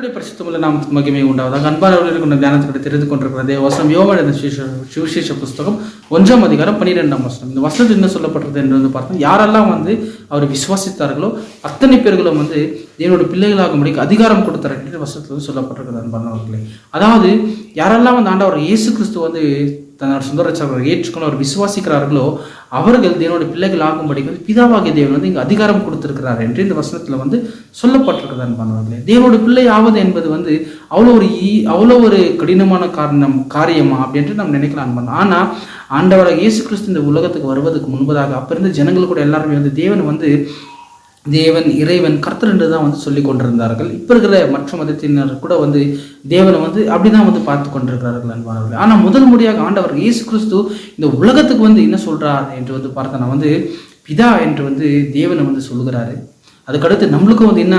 கத்துடைய பரிசுத்தமுள்ள நாம் மகிமை உண்டாவதாக அன்பானவர்களுக்கு உள்ள தியானத்துக்கு தெரிந்து கொண்டிருக்கிற தேவசனம் யோவான் எழுதின சுவிசேஷ புஸ்தகம் ஒன்றாம் அதிகாரம் பன்னிரெண்டாம் வசனம். இந்த வசனத்தில் என்ன சொல்லப்பட்டது என்று வந்து பார்த்தோம் யாரெல்லாம் வந்து அவரை விசுவாசித்தார்களோ அத்தனை பேர்களும் வந்து தேவனோட பிள்ளைகளாகும்படிக்கு அதிகாரம் கொடுத்தார் என்று வசனத்தில் வந்து சொல்லப்பட்டிருக்கிறது அன்பானவர்களே. அதாவது யாரெல்லாம் வந்து ஆண்டவர் இயேசு கிறிஸ்து வந்து தன்னோட சொந்த ரட்சகரை ஏற்றுக்கொண்டு அவர் விசுவாசிக்கிறார்களோ அவர்கள் தேவனோட பிள்ளைகள் ஆகும்படிக்கு வந்து பிதாவாகிய தேவன் வந்து இங்கே அதிகாரம் கொடுத்திருக்கிறார் என்று இந்த வசனத்தில் வந்து சொல்லப்பட்டிருக்கிறதா பண்ணுவாங்களே தேவனோட பிள்ளை ஆவது என்பது வந்து அவ்வளோ ஒரு ஈ அவ்வளோ ஒரு கடினமான காரணம் காரியமா அப்படின்ட்டு நம்ம நினைக்கலாம் பண்ணோம் ஆனால் ஆண்டவராக இயேசு கிறிஸ்து இந்த உலகத்துக்கு வருவதற்கு முன்பதாக அப்போ இருந்த ஜனங்கள் கூட எல்லாருமே வந்து தேவன் வந்து தேவன் இறைவன் கர்த்தர் என்று தான் வந்து சொல்லி கொண்டிருந்தார்கள். இப்போ இருக்கிற மற்ற மதத்தினர் கூட வந்து தேவனை வந்து அப்படிதான் வந்து பார்த்து கொண்டிருக்கிறார்கள் அன்பானவர்கள். ஆனால் முதல் முறையாக ஆண்டவர் இயேசு கிறிஸ்து இந்த உலகத்துக்கு வந்து என்ன சொல்றார் என்று வந்து பார்த்தோன்னா வந்து பிதா என்று வந்து தேவனை வந்து சொல்லுகிறாரு. அதுக்கடுத்து நம்மளுக்கும் வந்து என்ன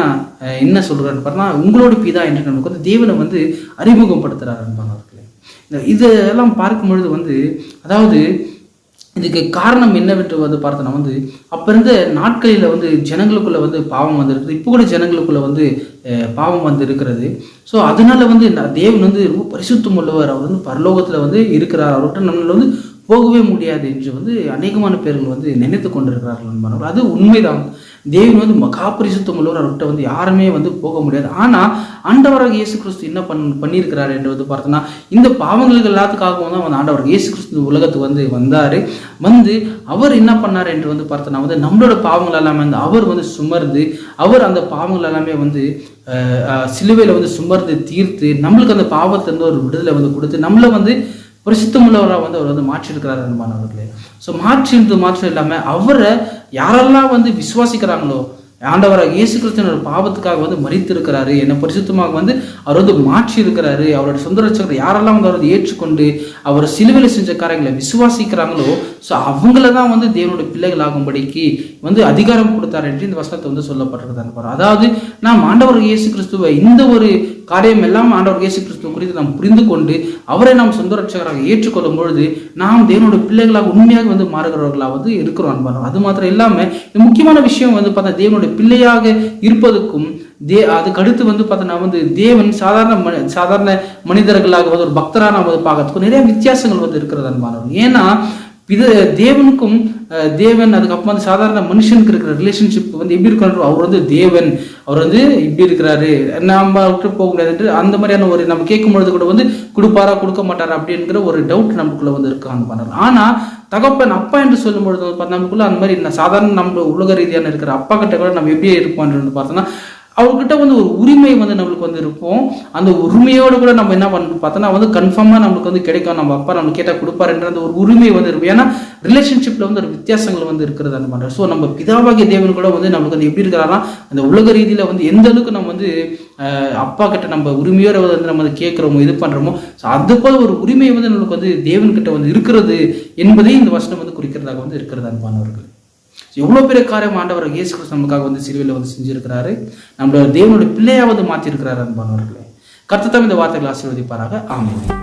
என்ன சொல்கிறான்னு பார்த்தா உங்களோட பிதா என்று நம்மளுக்கு வந்து தேவனை வந்து அறிமுகப்படுத்துகிறார் அன்பானவர்களே. இந்த இதெல்லாம் பார்க்கும் பொழுது வந்து அதாவது இதுக்கு காரணம் என்னவென்று வந்து பார்த்தோன்னா வந்து அப்போ இருந்த நாட்களில் வந்து ஜனங்களுக்குள்ள வந்து பாவம் வந்திருக்குது. இப்போ கூட ஜனங்களுக்குள்ள வந்து பாவம் வந்து இருக்கிறது ஸோ அதனால வந்து தேவன் வந்து ரொம்ப பரிசுத்தம் உள்ளவர் அவர் வந்து பரலோகத்தில் வந்து இருக்கிறார். அவர்கிட்ட நம்மளை வந்து போகவே முடியாது என்று வந்து அநேகமான பேர்கள் வந்து நினைத்து கொண்டிருக்கிறார்கள் அன்பானவர் அது உண்மைதான். தேவன் வந்து மகா பரிசுத்தம் உள்ளவர் அவர்கிட்ட வந்து யாருமே வந்து போக முடியாது. ஆனால் ஆண்டவராக இயேசு கிறிஸ்து என்ன பண் பண்ணியிருக்கிறார் என்று வந்து பார்த்தோன்னா இந்த பாவங்களுக்கு எல்லாத்துக்காகவும் தான் வந்து ஆண்டவர் இயேசு கிறிஸ்து உலகத்துக்கு வந்து வந்தார். வந்து அவர் என்ன பண்ணார் என்று வந்து பார்த்தோன்னா வந்து நம்மளோட பாவங்கள் எல்லாமே வந்து அவர் வந்து சுமர்ந்து அவர் அந்த பாவங்கள் எல்லாமே வந்து சிலுவையில் வந்து சுமர்ந்து தீர்த்து நம்மளுக்கு அந்த பாவத்திலிருந்து ஒரு விடுதலை வந்து கொடுத்து நம்மளை வந்து பரிசுத்தமுள்ளவராக வந்து அவர் வந்து மாற்றிருக்கிறார் அன்பானவர்களே ஸோ மாற்றின்றது மாற்றம் இல்லாமல் அவரை யாரெல்லாம் வந்து விசுவாசிக்கிறாங்களோ ஆண்டவராக இயேசு கிறிஸ்தனோட பாவத்துக்காக வந்து மறித்திருக்கிறாரு என்னை பரிசுத்தமாக வந்து அவர் வந்து மாற்றி இருக்கிறாரு அவரோட சொந்த ரட்சகர் யாரெல்லாம் வந்து அவரை ஏற்றுக்கொண்டு அவர் சிலுவையில் செஞ்ச காரியங்களை விசுவாசிக்கிறாங்களோ ஸோ அவங்கள தான் வந்து தேவனுடைய பிள்ளைகள் ஆகும்படிக்கு வந்து அதிகாரம் கொடுத்தார் என்று இந்த வசனத்தை வந்து சொல்லப்பட்டிருக்கிறார் அதாவது நாம் ஆண்டவர் இயேசு கிறிஸ்துவை இந்த ஒரு காரியம் எல்லாம் ஆண்டவர் இயேசு கிறிஸ்துவ குறித்து நாம் புரிந்து கொண்டு அவரை நாம் சொந்த ரட்சகராக ஏற்றுக்கொள்ளும் பொழுது நாம் தேவனுடைய பிள்ளைகளாக உண்மையாக வந்து மாறுகிறவர்களாக வந்து இருக்கிறோம் அன்பானோம் அது மாத்திரம் இல்லாமல் முக்கியமான விஷயம் வந்து பார்த்தா தேவனுடைய பிள்ளையாக இருப்பதற்கும் தே அதுக்கு அடுத்து வந்து பார்த்தோன்னா வந்து தேவன் சாதாரண மனி சாதாரண மனிதர்களாக வந்து ஒரு பக்தராக நாம் வந்து பார்க்கறதுக்கும் நிறைய வித்தியாசங்கள் வந்து இருக்கிறது அன்பானவர்கள் ஏன்னா இது தேவனுக்கும் தேவன் அதுக்கப்புறம் வந்து சாதாரண மனுஷனுக்கு இருக்கிற ரிலேஷன்ஷிப் வந்து எப்படி இருக்கணும் அவர் வந்து தேவன். அவர் வந்து இப்படி இருக்கிறாரு. நம்ம விட்டு போக முடியாதுன்ட்டு அந்த மாதிரியான ஒரு நம்ம கேட்கும் பொழுது கூட வந்து கொடுப்பாரா கொடுக்க மாட்டாரா அப்படிங்கிற ஒரு டவுட் நமக்குள்ள வந்து இருக்கு அந்த பண்ணலாம் ஆனா தகப்பன் அப்பா என்று சொல்லும் பொழுது நமக்குள்ள அந்த மாதிரி சாதாரண நம்ம உலக ரீதியான இருக்கிற அப்பா கிட்ட கூட நம்ம எப்படி இருப்போம்னு பார்த்தோம்னா அவர்கிட்ட வந்து ஒரு உரிமை வந்து நம்மளுக்கு வந்து இருக்கும். அந்த உரிமையோடு கூட நம்ம என்ன பண்ணணும் பார்த்தோன்னா வந்து கன்ஃபார்மாக நம்மளுக்கு வந்து கிடைக்கும். நம்ம அப்பா நம்மளுக்கு கேட்டால் கொடுப்பாருன்ற அந்த ஒரு உரிமை வந்து இருக்கும். ஏன்னா ரிலேஷன்ஷிப்பில் வந்து ஒரு வித்தியாசங்கள் வந்து இருக்கிறது அந்த மாதிரி. ஸோ நம்ம பிதாவாகிய தேவன் கூட வந்து நம்மளுக்கு வந்து எப்படி இருக்கிறாங்கன்னா அந்த உலக ரீதியில் வந்து எந்த அளவுக்கு நம்ம வந்து அப்பா கிட்ட நம்ம உரிமையோட வந்து நம்ம வந்து கேட்குறோமோ இது பண்ணுறோமோ ஸோ அது போல ஒரு உரிமை வந்து நம்மளுக்கு வந்து தேவன்கிட்ட வந்து இருக்கிறது என்பதை இந்த வசனம் வந்து குறிக்கிறதாக வந்து இருக்கிறது அன்பானவர்கள். இவ்வளோ பெரிய காரியம் ஆண்டவர் இயேசு கிறிஸ்து நமக்காக வந்து சிலுவையில் வந்து செஞ்சிருக்கிறாரு. நம்மளோட தேவனுடைய பிள்ளையாவது மாற்றிருக்கிறார் அன்பானவர்களே. கர்த்தத்தாம் இந்த வார்த்தைகளை ஆசீர்வதிப்பாராக. ஆமாம்